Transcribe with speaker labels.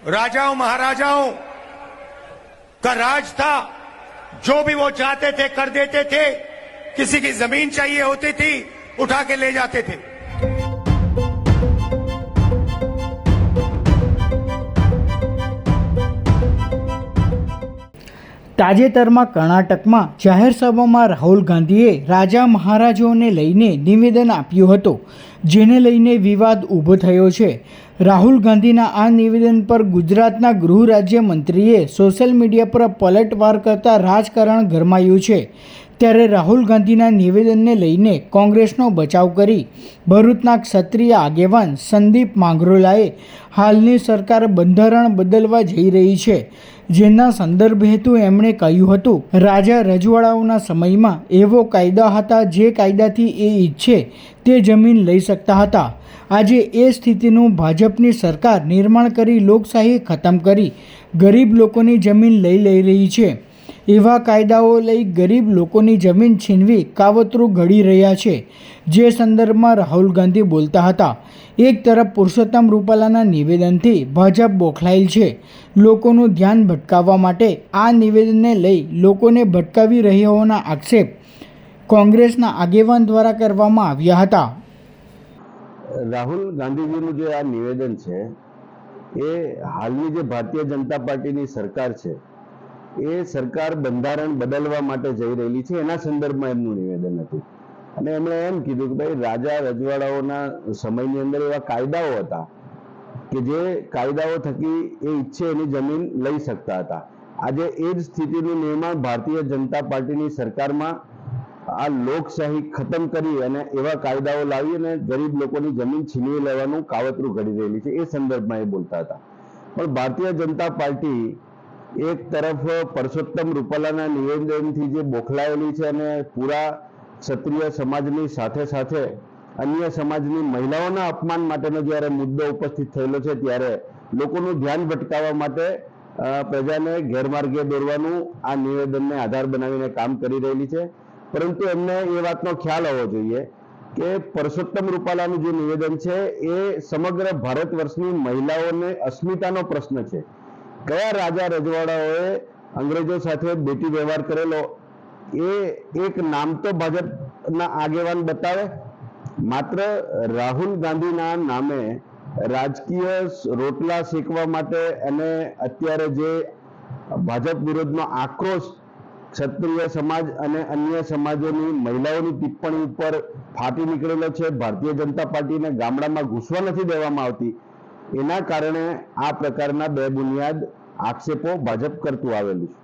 Speaker 1: राजाओं महाराजाओं का राज था जो भी वो चाहते थे कर देते थे किसी की जमीन चाहिए होती थी उठा के ले जाते थे
Speaker 2: તાજેતરમાં કર્ણાટકમાં જાહેર સભામાં રાહુલ ગાંધીએ રાજા મહારાજાઓને લઈને નિવેદન આપ્યું હતું જેને લઈને વિવાદ ઊભો થયો છે. રાહુલ ગાંધીના આ નિવેદન પર ગુજરાતના ગૃહ રાજ્યમંત્રીએ સોશિયલ મીડિયા પર પલટવાર કરતા રાજકારણ ગરમાયું છે. ત્યારે રાહુલ ગાંધીના નિવેદનને લઈને કોંગ્રેસનો બચાવ કરી ભરૂચના ક્ષત્રિય આગેવાન સંદીપ માંગરોલાએ હાલની સરકાર બંધારણ બદલવા જઈ રહી છે. જેના સંદર્ભ હેતુ એમણે કહ્યું હતું, રાજા રજવાડાઓના સમયમાં એવો કાયદા હતા જે કાયદાથી એ ઈચ્છે તે જમીન લઈ શકતા હતા. આજે એ સ્થિતિનું ભાજપની સરકાર નિર્માણ કરી લોકશાહી ખતમ કરી ગરીબ લોકોની જમીન લઈ લઈ રહી છે. એવા કાયદાઓ લઈ ગરીબ લોકોની જમીન છીનવી કાવતરું ઘડી રહ્યા છે, જે સંદર્ભમાં રાહુલ ગાંધી બોલતા હતા. એક તરફ પુરુષોત્તમ રૂપાલાના નિવેદનથી ભાજપ બોખલાયેલ છે. લોકોનું ધ્યાન ભટકાવવા માટે આ નિવેદનને લઈ લોકોને ભટકાવી રહ્યા હોવાના આક્ષેપ કોંગ્રેસના આગેવાન દ્વારા કરવામાં આવ્યા હતા.
Speaker 3: રાહુલ ગાંધીજીનું જે આ નિવેદન છે, એ હાલની જે ભારતીય જનતા પાર્ટીની સરકાર છે, એ સરકાર બંધારણ બદલવા માટે જઈ રહેલી છે, એના સંદર્ભમાં એમનું નિવેદન હતું. અને એમણે એમ કીધું કે ભાઈ, રાજા રજવાડાઓના સમયની અંદર એવા કાયદાઓ હતા કે જે કાયદાઓ થકી એ ઈચ્છે એની જમીન લઈ શકતા હતા. આજે એ જ સ્થિતિનું નિર્માણ ભારતીય જનતા પાર્ટીની સરકારમાં આ લોકશાહી ખતમ કરી અને એવા કાયદાઓ લાવી અને ગરીબ લોકોની જમીન છીનવી લેવાનું કાવતરું ઘડી રહેલી છે એ સંદર્ભમાં એ બોલતા હતા. પણ ભારતીય જનતા પાર્ટી એક તરફ પરસોત્તમ રૂપાલાના નિવેદનથી જે બોખલાયેલી છે અને પૂરા ક્ષત્રિય સમાજની સાથે સાથે અન્ય સમાજની મહિલાઓના અપમાન માટેનો જ્યારે મુદ્દો ઉપસ્થિત થયેલો છે ત્યારે લોકોનું ધ્યાન ભટકાવવા માટે પ્રજાને ગેરમાર્ગે દોરવાનું આ નિવેદનને આધાર બનાવીને કામ કરી રહેલી છે. પરંતુ એમને એ વાતનો ખ્યાલ હોવો જોઈએ કે પરસોત્તમ રૂપાલાનું જે નિવેદન છે, એ સમગ્ર ભારત વર્ષની મહિલાઓને અસ્મિતાનો પ્રશ્ન છે. કયા રાજા રજવાડાઓએ અંગ્રેજો સાથે બેટી વ્યવહાર કરેલો? એ એક નામ તો ભાજપના આગેવાન બતાવે. માત્ર રાહુલ ગાંધીના નામે રાજકીય રોટલા શેકવા માટે અને અત્યારે જે ભાજપ વિરોધનો આક્રોશ ક્ષત્રિય સમાજ અને અન્ય સમાજોની મહિલાઓની ટિપ્પણી ઉપર ફાટી નીકળેલો છે. ભારતીય જનતા પાર્ટીને ગામડામાં ઘૂસવા નથી દેવામાં આવતી. એના કારણે આ પ્રકારના બે બુનિયાદ આક્ષેપો ભાજપ કરતું આવેલું છે.